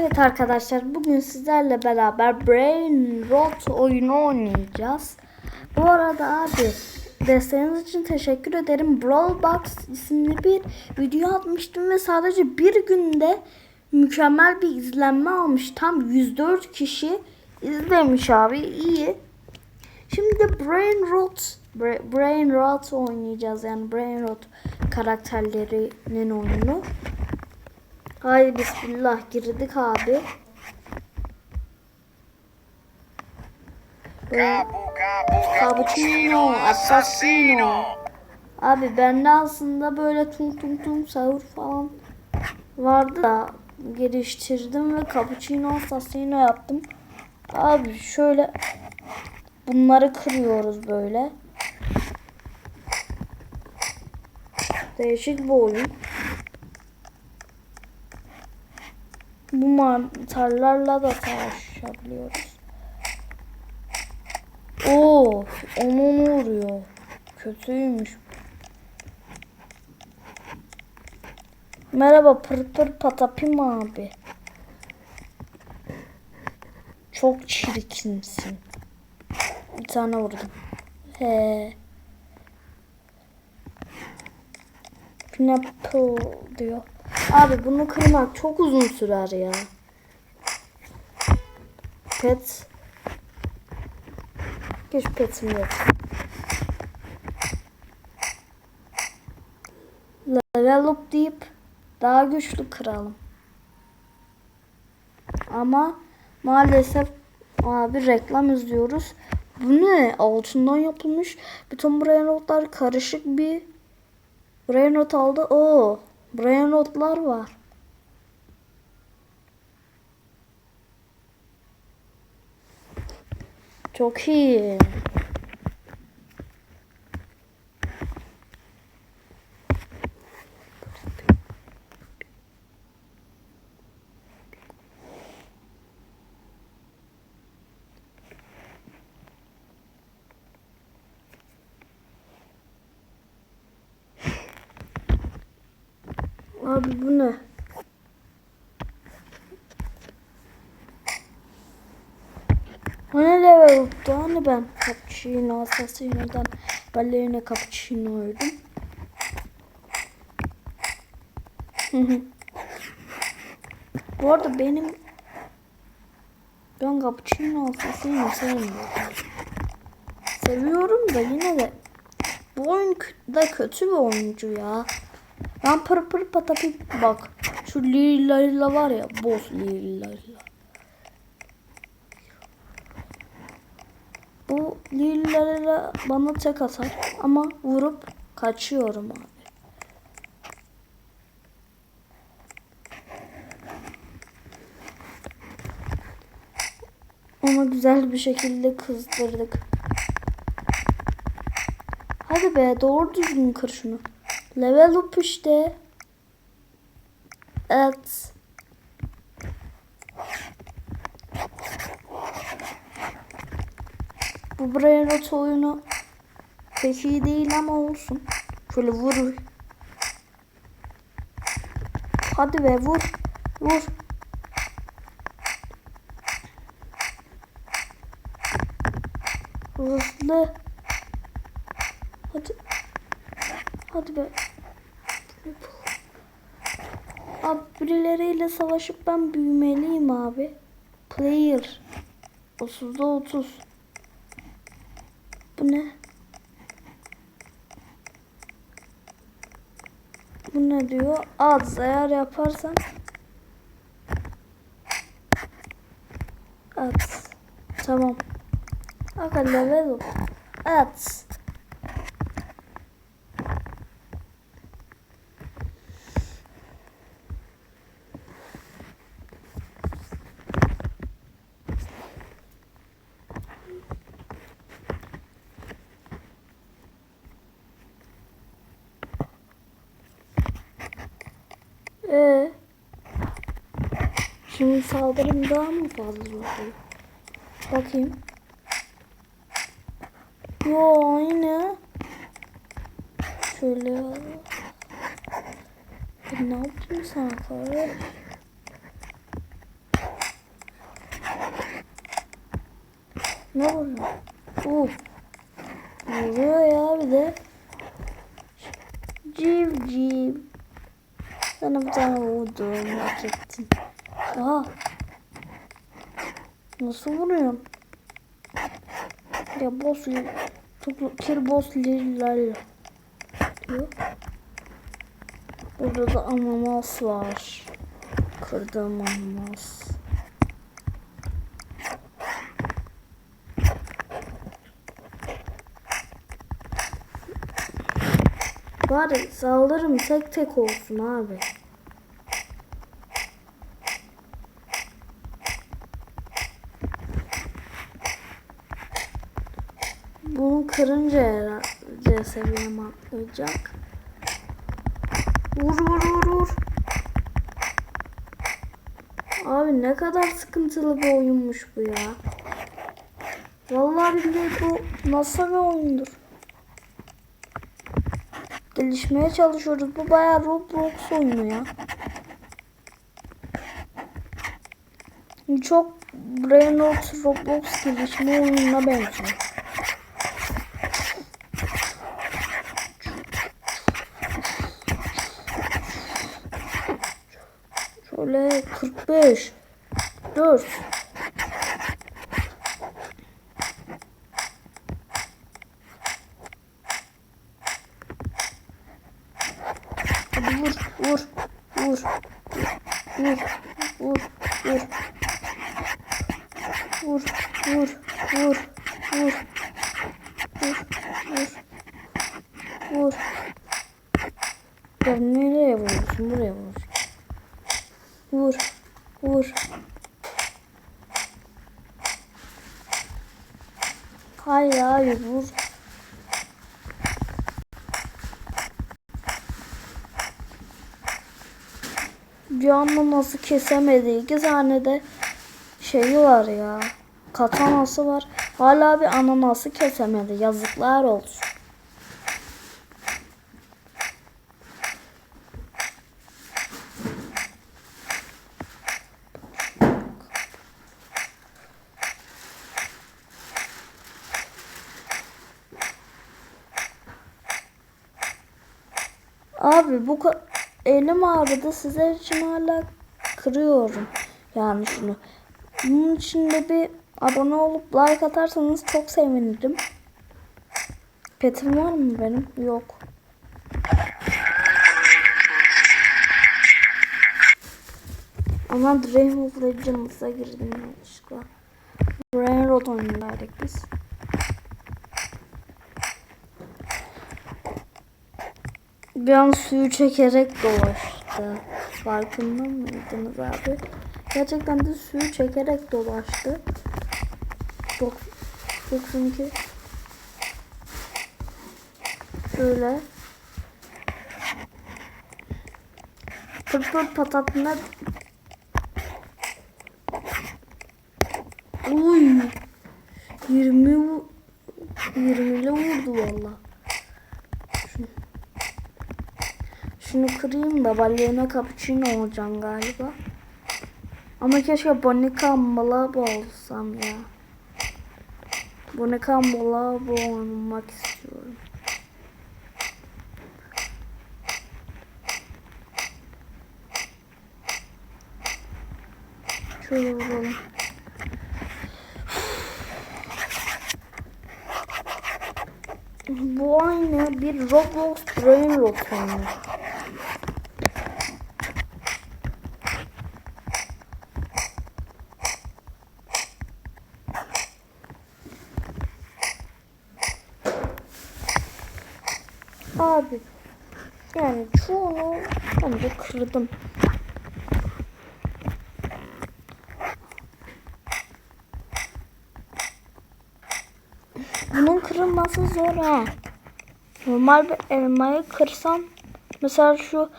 Evet arkadaşlar bugün sizlerle beraber Brain Rot oyunu oynayacağız. Bu arada abi desteğiniz için teşekkür ederim. Brawl Box isimli bir video atmıştım ve sadece bir günde mükemmel bir izlenme almış. Tam 104 kişi izlemiş abi iyi. Şimdi Brain Rot Bra- Brain Rot oynayacağız yani Brain Rot karakterlerinin oyunu. Haydi bismillah girdik abi. Cappuccino, Assassino. Abi bende aslında böyle tum tum tum sahur falan vardı da geliştirdim ve Cappuccino Assassino yaptım. Abi şöyle bunları kırıyoruz böyle. Değişik bir oyun. Bu mantarlarla da savaşabiliyoruz. Oo, onun vuruyor. Kötüymüş. Merhaba pır pır patapim abi. Çok çirkinsin. Bir tane vurdum. He. Pineapple diyor. Abi bunu kırmak çok uzun sürer ya. Pet. Geç petim yok. Level up deyip daha güçlü kıralım. Ama maalesef abi reklam izliyoruz. Bu ne? Altından yapılmış. Bütün brain notlar karışık bir not aldı. Oo. Brain notlar var. Çok iyi. Abi bu ne? Hani level up'tu? Hani ben cappuccino assassino'dan ballerina cappuccino'ydum. Hı hı. Bu arada benim ben cappuccino assassino sevmiyorum. Seviyorum da yine de bu oyun da kötü bir oyuncu ya. Ben pır pır patapi bak. Şu lila lila var ya. Boz lila. Bu lila lila bana tek atar. Ama vurup kaçıyorum abi. Onu güzel bir şekilde kızdırdık. Hadi be doğru düzgün kır şunu. Level up işte. Evet. Bu Brain Rot oyunu pek iyi değil ama olsun. Şöyle vur. Hadi be vur. Vur. Hızlı. Hadi. Hadi be. Abi birileriyle savaşıp ben büyümeliyim abi. Player. 30'da 30. Bu ne? Bu ne diyor? Az eğer yaparsan at. Tamam. Aga level. At. Şimdi saldırım daha mı fazla oldu? Bakayım. Yo aynı. Şöyle. Ben ne yaptım sana kardeş? Ne oluyor? Uf. Vuruyor ya bir de. Civ civ. Sana bir tane vurdum. Hak ettin. Aha. Nasıl vuruyorum? Ya boss kir boss lirlerle diyor. Burada da ananas var. Kırdığım ananas. Bari saldırım tek tek olsun abi. Bunu kırınca herhalde seviyem atlayacak. Vur vur vur vur. Abi ne kadar sıkıntılı bir oyunmuş bu ya. Vallahi billahi bu nasıl bir oyundur. Gelişmeye çalışıyoruz. Bu bayağı Roblox oyunu ya. Çok Brainrot Roblox gelişme oyununa benziyor. Şöyle 45 4 vur vur Hayır hayır vur anda nasıl kesemedi. İki de şeyi var ya. Katanası var. Hala bir ananası kesemedi. Yazıklar olsun. Abi bu elim ağrıdı. Sizler için hala kırıyorum. Yani şunu. Bunun için de bir abone olup like atarsanız çok sevinirim. Petim var mı benim? Yok. Ama Dream of Legends'a girdim yanlışlıkla. Brain Rot oyundaydık biz. Bir an suyu çekerek dolaştı. Farkında mıydınız abi? Gerçekten de suyu çekerek dolaştı. Çok 92 Şöyle Pırt pırt patatına Uy 20 vu- 20 ile vurdu valla. Şunu kırayım da ballerina cappuccino olacağım galiba. Ama keşke Bonica Malabo olsam ya. Bonica Malabo olmak istiyorum. Şöyle vuralım. Bu aynı bir Roblox Brain Rot oyunu. Abi yani çoğunu bence kırdım. Bunun kırılması zor ha. Normal bir elmayı kırsam mesela şu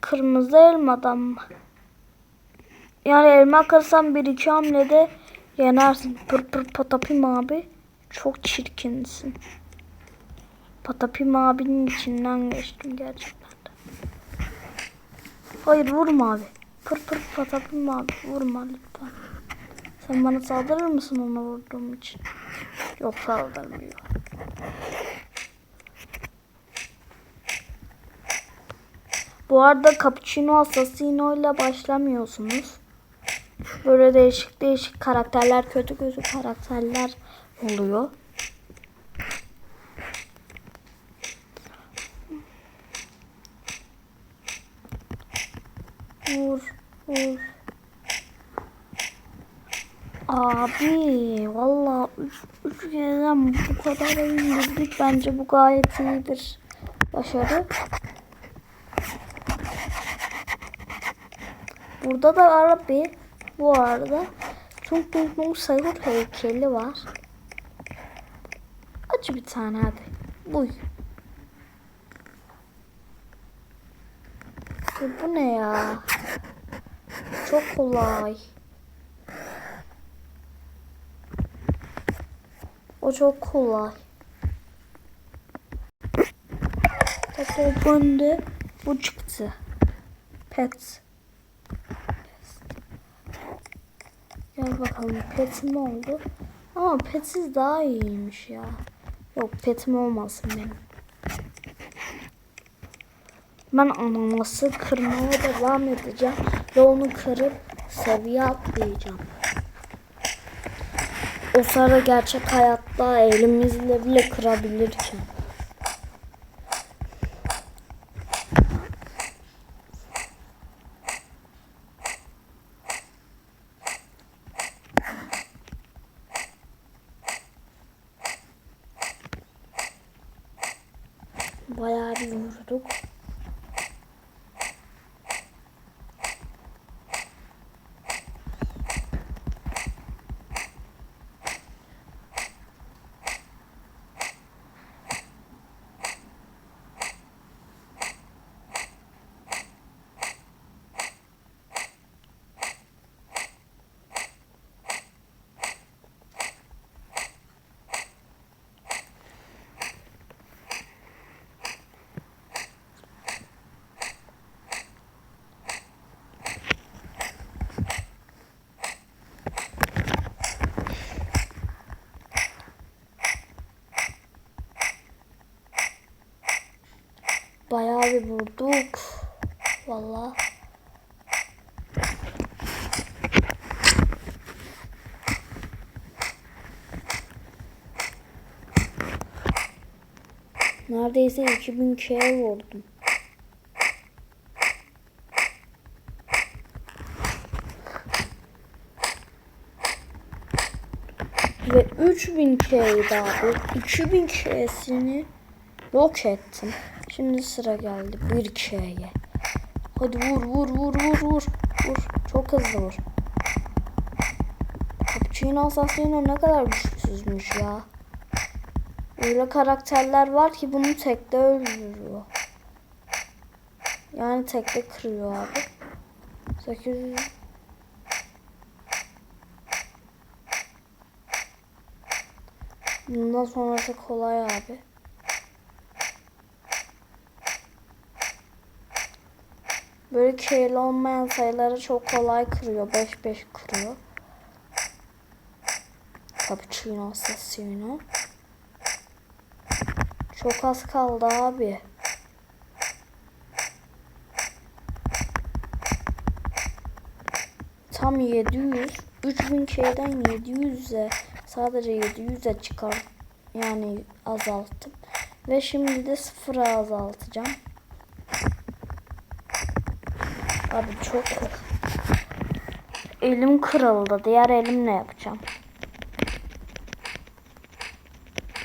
kırmızı elmadan mı? Yani elma kırsam bir iki hamlede yenersin. Pır pır patapim abi. Çok çirkinsin. Patapim abinin içinden geçtim gerçekten. Hayır vurma abi. Pır pır patapim abi vurma lütfen. Sen bana saldırır mısın ona vurduğum için? Yok saldırmıyor. Bu arada Cappuccino Assassino ile başlamıyorsunuz. Böyle değişik değişik karakterler, kötü kötü karakterler oluyor. Vur, vur. Abi valla 3 kereden bu kadar indirdik. Bence bu gayet iyi bir başarı. Burada da abi bu arada Tung Tung Sahur heykeli var. Aç bir tane hadi. Buy. Ya bu ne ya? Çok kolay. O çok kolay. Hatta bende bu çıktı. Pet. Gel bakalım petim oldu. Ama petsiz daha iyiymiş ya. Yok petim olmasın benim. Ben ananası kırmaya devam edeceğim. Ve onu kırıp seviye atlayacağım. O sırada gerçek hayatta elimizle bile kırabilirken. Bayağı bir vurduk. Bayağı bir vurduk. Vallahi. Neredeyse 2000 kere vurdum. Ve 3000 kereydi abi. 2000 keresini yok ettim. Şimdi sıra geldi bir K'ye. Hadi vur vur vur vur vur. Vur. Çok hızlı vur. Cappuccino Assassino ne kadar güçsüzmüş ya. Öyle karakterler var ki bunu tekte öldürüyor. Yani tekte kırıyor abi. 800 Bundan sonrası kolay abi. Böyle keyli olmayan sayıları çok kolay kırıyor. 5-5 kırıyor. Cappuccino Assassino. Çok az kaldı abi. Tam 700. 3000 şeyden 700'e sadece 700'e çıkar. Yani azalttım. Ve şimdi de sıfıra azaltacağım. Abi çok elim kırıldı. Diğer elimle yapacağım.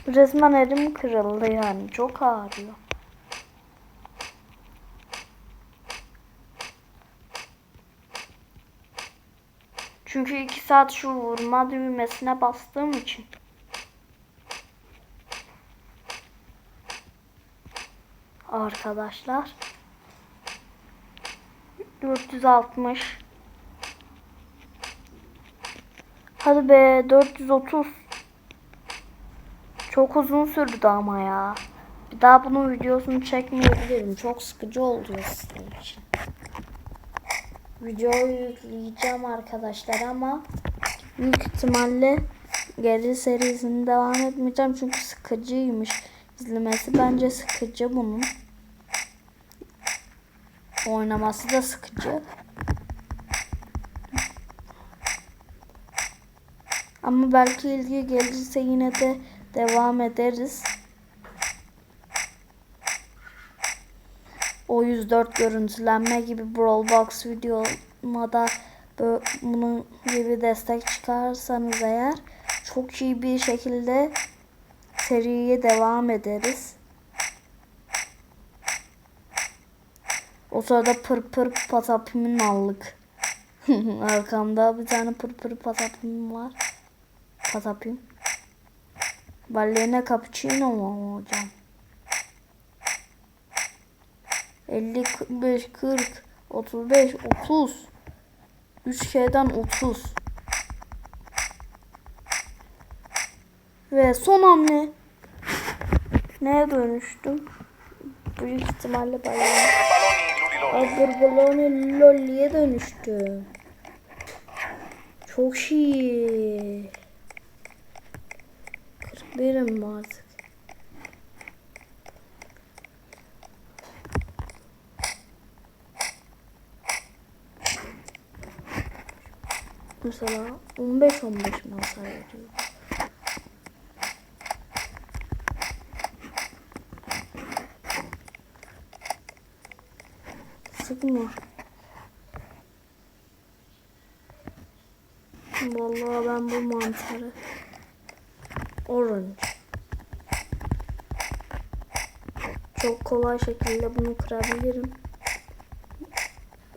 Resmen elim kırıldı yani. Çok ağrıyor. Çünkü iki saat şu vurma düğmesine bastığım için. Arkadaşlar. 460. Hadi be 430. Çok uzun sürdü ama ya. Bir daha bunun videosunu çekmeyebilirim. Çok sıkıcı oluyor sizin için. Videoyu yükleyeceğim arkadaşlar ama büyük ihtimalle geri serisini devam etmeyeceğim çünkü sıkıcıymış izlemesi bence sıkıcı bunun oynaması da sıkıcı ama belki ilgi gelirse yine de devam ederiz o 104 görüntülenme gibi Brawl Box videoma da bunun gibi destek çıkarsanız eğer çok iyi bir şekilde seriye devam ederiz. O sırada pır pır patapimini aldık. Arkamda bir tane pır pır patapim var. Patapim. Ballerina cappuccino mu hocam? 50, 45, 40, 35, 30. 3 K'den 30. Ve son hamle. Neye dönüştüm? Büyük ihtimalle bayağı. Hazır balonu lolliye dönüştüm. Çok iyi. 41'im artık. Mesela 15-15 mi olsaydı? Sıkma. Vallahi ben bu mantarı orange çok kolay şekilde bunu kırabilirim.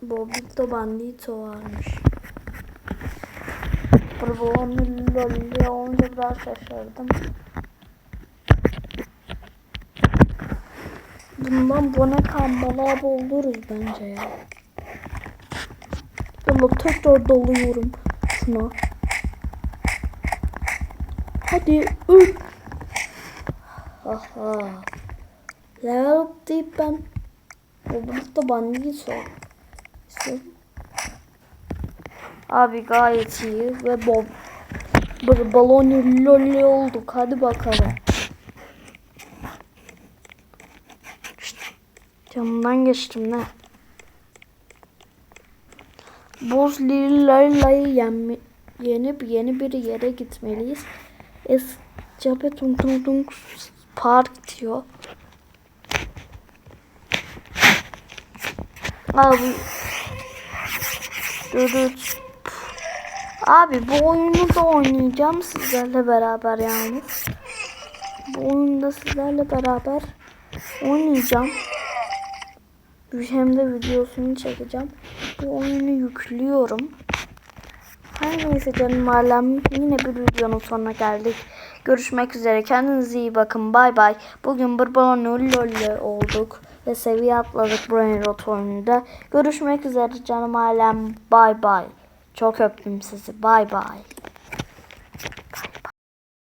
Bobito Bandito varmış. Bravo olunca biraz şaşırdım. Bundan bone kambala buluruz bence ya. Yalla tekrar dalıyorum şuna. Hadi öl. Aha. Level up deyip ben Robert'ta bandito istiyorum. Abi gayet iyi ve bob bir balonu lolli olduk. Hadi bakalım. Camından geçtim ne? Boz Lilla'yı yenme, yenip yeni bir yere gitmeliyiz. Es Cape Tung Tung Tung Park diyor. Abi Dürüt. Abi bu oyunu da oynayacağım sizlerle beraber yani. Bu oyunda sizlerle beraber oynayacağım. Hem de videosunu çekeceğim. Bu oyunu yüklüyorum. Her neyse canım alem yine bir videonun sonuna geldik. Görüşmek üzere. Kendinize iyi bakın. Bay bay. Bugün Bourbon Lollo olduk. Ve seviye atladık Brain Rot oyununda. Görüşmek üzere canım alem. Bay bay. Çok öptüm sizi. Bay bay.